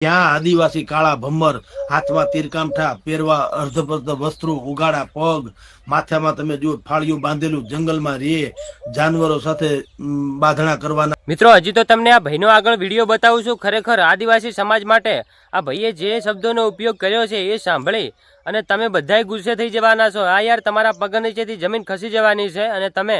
ક્યાં આદિવાસી કાળા ભમ્મર હાથમાં તીરકામઠા, પહેરવા અર્ધપર્ધ વસ્ત્રો, ઉગાડા પગ, માથામાં તમે જુઓ ફાળિયું બાંધેલું જંગલમાં રે, જાનવરો સાથે બાંધણા કરવાના. મિત્રો, હજી તો તમને આ ભાઈનો આગળ વીડિયો બતાવું છું. ખરેખર આદિવાસી સમાજ માટે આ ભાઈએ જે શબ્દોનો ઉપયોગ કર્યો છે એ સાંભળી અને તમે બધાય ગુસ્સે થઈ જવાના છો. આ યાર તમારા પગ નીચેથી જમીન ખસી જવાની છે અને તમે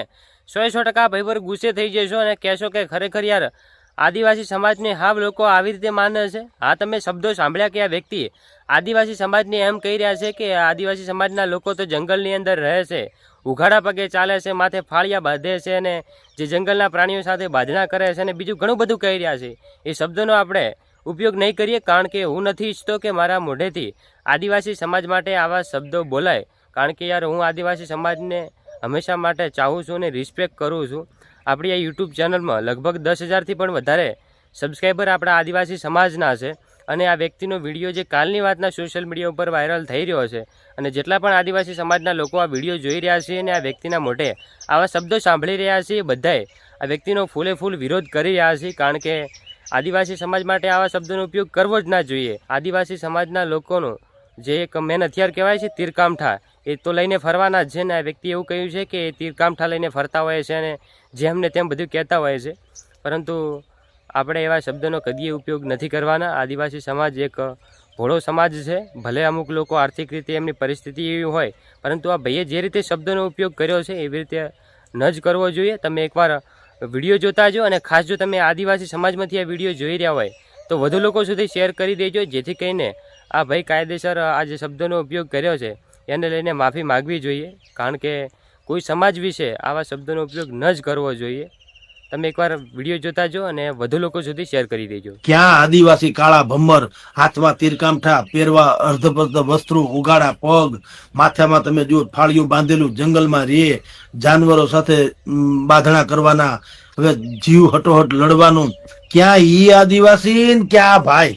સો સો ટકા ભાઈ પર ગુસ્સે થઈ જશો અને કહેશો કે ખરેખર યાર આદિવાસી સમાજને હાવ લોકો આવી રીતે માને છે. હા, તમે શબ્દો સાંભળ્યા કે આ વ્યક્તિ આદિવાસી સમાજને એમ કહી રહ્યા છે કે આદિવાસી સમાજના લોકો તો જંગલની અંદર રહે છે, ઉઘાડા પગે ચાલે છે, માથે ફાળિયા બાંધે છે અને જે જંગલના પ્રાણીઓ સાથે બાંધણા કરે છે અને બીજું ઘણું બધું કહી રહ્યા છે. એ શબ્દોનો આપણે ઉપયોગ નહીં કરીએ કારણ કે હું નથી ઈચ્છતો કે મારા મોઢેથી આદિવાસી સમાજ માટે આવા શબ્દો બોલાય. કારણ કે યાર હું આદિવાસી સમાજને હંમેશા માટે ચાહું છું અને રિસ્પેક્ટ કરું છું. આપણી આ યુટ્યુબ ચેનલમાં લગભગ દસ હજારથી પણ વધારે સબસ્ક્રાઈબર આપણા આદિવાસી સમાજના છે. અને આ વ્યક્તિનો વીડિયો જે કાલની વાતના સોશિયલ મીડિયા ઉપર વાયરલ થઈ રહ્યો છે અને જેટલા પણ આદિવાસી સમાજના લોકો આ વીડિયો જોઈ રહ્યા છે અને આ વ્યક્તિના મોઢે આવા શબ્દો સાંભળી રહ્યા છે એ બધાએ આ વ્યક્તિનો ફૂલે ફૂલ વિરોધ કરી રહ્યા છે. કારણ કે આદિવાસી સમાજ માટે આવા શબ્દોનો ઉપયોગ કરવો જ ના જોઈએ. આદિવાસી સમાજના લોકોનો જે એક મેન હથિયાર કહેવાય છે, તીરકામઠા. એ તો લઈને ફરવાના જ છે ને, આ વ્યક્તિ એવું કહ્યું છે કે એ તીરકામઠા લઈને ફરતા હોય છે અને જેમને તેમ બધું કહેતા હોય છે. પરંતુ આપણે એવા શબ્દનો કદીએ ઉપયોગ નથી કરવાના. આદિવાસી સમાજ એક ભોળો સમાજ છે. ભલે અમુક લોકો આર્થિક રીતે એમની પરિસ્થિતિ એવી હોય, પરંતુ આ ભાઈએ જે રીતે શબ્દનો ઉપયોગ કર્યો છે, એવી રીતે ન જ કરવો જોઈએ. તમે એકવાર વીડિયો જોતા જો અને ખાસ જો તમે આદિવાસી સમાજમાંથી આ વીડિયો જોઈ રહ્યા હોય, તો વધુ લોકો સુધી શેર કરી દેજો. જેથી કરીને આ ભાઈ કાયદેસર આ જે શબ્દોનો ઉપયોગ કર્યો છે, એને લઈને માફી માગવી જોઈએ. કારણ કે કોઈ સમાજ વિશે આવા શબ્દોનો ઉપયોગ ન જ કરવો જોઈએ. તમે એકવાર વીડિયો જોતા જો અને વધુ લોકો સુધી શેર કરી દેજો. ક્યાં આદિવાસી કાળા ભમ્મર હાથમાં તીરકામઠા, પહેરવા અર્ધપર્ધ વસ્ત્રો, ઉગાડા પગ, માથામાં તમે જુઓ ફાળિયું બાંધેલું જંગલમાં રે, જાનવરો સાથે બાંધણા કરવાના, હવે જીવ હટોહટ લડવાનું. ક્યાં ઈ આદિવાસી ક્યાં ભાઈ?